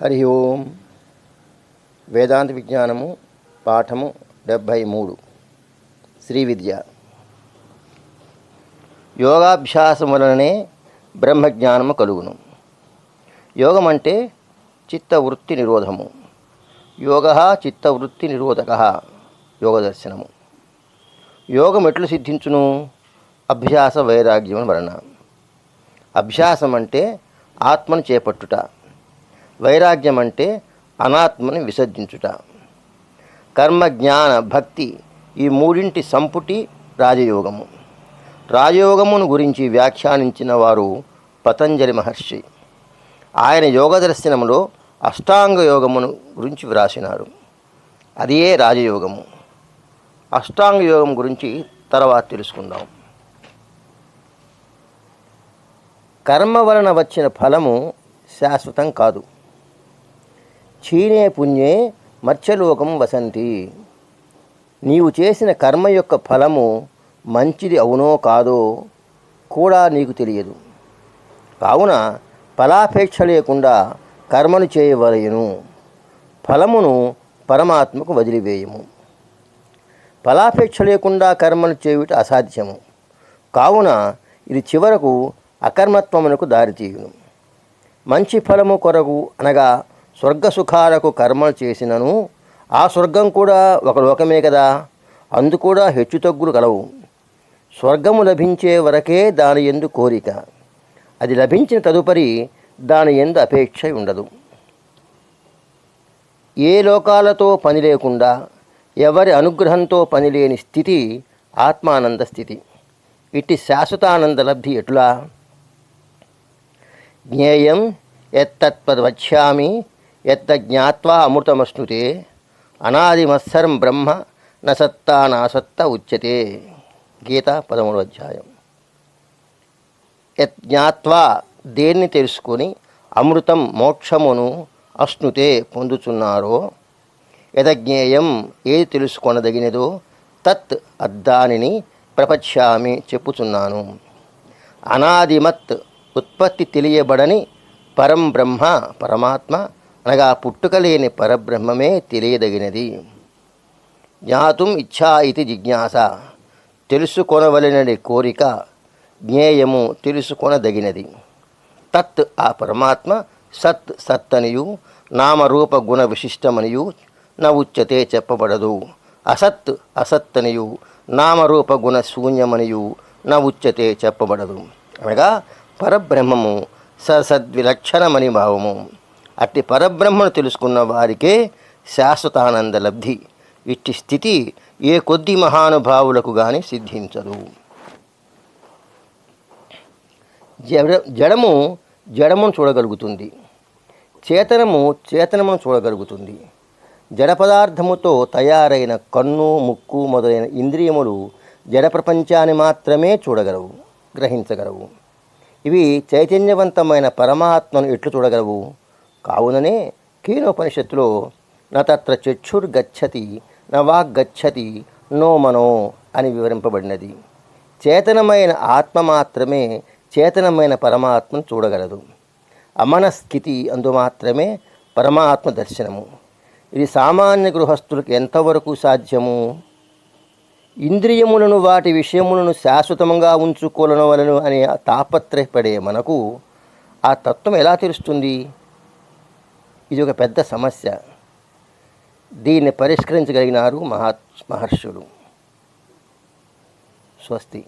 హరి ఓం. వేదాంత విజ్ఞానము పాఠము డెబ్భై మూడు. శ్రీ విద్య. యోగాభ్యాసం వలననే బ్రహ్మజ్ఞానము కలుగును. యోగం అంటే చిత్తవృత్తి నిరోధము. యోగ చిత్తవృత్తి నిరోధక యోగదర్శనము. యోగం ఎట్లు సిద్ధించును? అభ్యాస వైరాగ్యం వలన. అభ్యాసం అంటే ఆత్మను చేపట్టుట. వైరాగ్యం అంటే అనాత్మని విసర్జించుట. కర్మ జ్ఞాన భక్తి ఈ మూడింటి సంపుటి రాజయోగము. రాజయోగమును గురించి వ్యాఖ్యానించిన వారు పతంజలి మహర్షి. ఆయన యోగ దర్శనములో అష్టాంగ యోగమును గురించి వ్రాసినారు. అదే రాజయోగము. అష్టాంగ యోగం గురించి తర్వాత తెలుసుకుందాం. కర్మ వలన వచ్చిన ఫలము శాశ్వతం కాదు. చీనే పుణ్యే మత్స్యలోకం వసంతి. నీవు చేసిన కర్మ యొక్క ఫలము మంచిది అవునో కాదో కూడా నీకు తెలియదు. కావున ఫలాపేక్ష లేకుండా కర్మను చేయవలయను ఫలమును పరమాత్మకు వదిలివేయము. ఫలాపేక్ష లేకుండా కర్మను చేయుట అసాధ్యము. కావున ఇది చివరకు అకర్మత్వమునకు దారితీయును. మంచి ఫలము కొరకు అనగా స్వర్గ సుఖాలకు కర్మలు చేసినను ఆ స్వర్గం కూడా ఒక లోకమే కదా అందు కూడా హెచ్చుతగ్గులు కలవు. స్వర్గము లభించే వరకే దాని ఎందు కోరిక. అది లభించిన తదుపరి దాని ఎందు అపేక్ష ఉండదు. ఏ లోకాలతో పని లేకుండా ఎవరి అనుగ్రహంతో పని లేని స్థితి ఆత్మానంద స్థితి. ఇట్టి శాశ్వతానంద లబ్ధి ఎట్లా? జ్ఞేయం ఎత్తత్వద్వక్ష్యామి ఎత్త జ్ఞాత్వా అమృతమశ్నుతే. అనాదిమత్సరం బ్రహ్మ నసత్తా నాసత్త ఉచ్యతే. గీత పదమూడు అధ్యాయం. యత్ జ్ఞాత్వా దేన్ని తెలుసుకొని అమృతం మోక్షమును అశ్నుతే పొందుచున్నారో యథజ్ఞేయం ఏది తెలుసుకొనదగినదో తత్ అద్దానిని ప్రపంచామి చెప్పుచున్నాను. అనాదిమత్ ఉత్పత్తి తెలియబడని పరం బ్రహ్మ పరమాత్మ అనగా పుట్టుక లేని పరబ్రహ్మమే తెలియదగినది. జ్ఞాతుం ఇచ్ఛా ఇది జిజ్ఞాస. తెలుసుకొనవలనని కోరిక జ్ఞేయము తెలుసుకొనదగినది. తత్ ఆ పరమాత్మ సత్ సత్తనియు నామరూప గుణ విశిష్టమనియు న ఉచ్యతే చెప్పబడదు. అసత్ అసత్తనియు నామరూప గుణ శూన్యమనియు న ఉచ్యతే చెప్పబడదు. అనగా పరబ్రహ్మము ససద్విలక్షణమని భావము. అట్టి పరబ్రహ్మను తెలుసుకున్న వారికే శాశ్వతానంద లబ్ధి. ఇట్టి స్థితి ఏ కొద్ది మహానుభావులకు గాని సిద్ధించదు. జడ జడము జడమును చూడగలుగుతుంది. చేతనము చేతనమును చూడగలుగుతుంది. జడ పదార్థముతో తయారైన కన్ను ముక్కు మొదలైన ఇంద్రియములు జడ ప్రపంచాన్ని మాత్రమే చూడగలవు గ్రహించగలవు. ఇవి చైతన్యవంతమైన పరమాత్మను ఎట్లు చూడగలవు? కావుననే కీనోపనిషత్తులో న తత్ర చక్షుర్గచ్చతి న వాగ్గచ్చతి నో మనో అని వివరింపబడినది. చేతనమైన ఆత్మ మాత్రమే చేతనమైన పరమాత్మను చూడగలదు. అమనస్థితి అందు మాత్రమే పరమాత్మ దర్శనము. ఇది సామాన్య గృహస్థులకు ఎంతవరకు సాధ్యము? ఇంద్రియములను వాటి విషయములను శాశ్వతంగా ఉంచుకోవలను అనే తాపత్రయపడే మనకు ఆ తత్వం ఎలా తెలుస్తుంది? ఇది ఒక పెద్ద సమస్య. దీన్ని పరిష్కరించగలిగినారు మహా మహర్షులు. స్వస్తి.